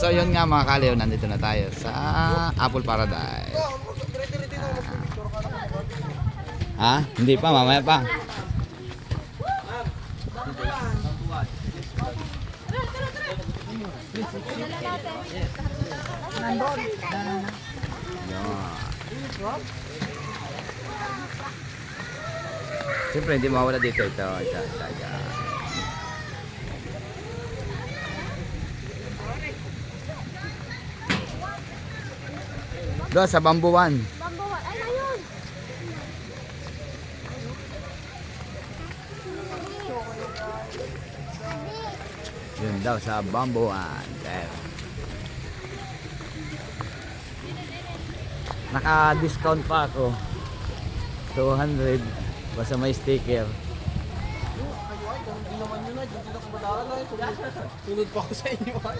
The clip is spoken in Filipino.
So yun nga mga kaliw, nandito na tayo sa Apple Paradise. Ha? Hindi pa, mamaya pa. Siyempre, hindi mawala dito ito. Ito, ito, ito. Doon sa bambuan. Bambawan. Ay, ayun. Yun daw sa bambuan. There. Naka-discount pa ako. 200. Basta may sticker. Hindi naman yun na, dito na kumadaran na. Sunod pa ako sa inyo ay.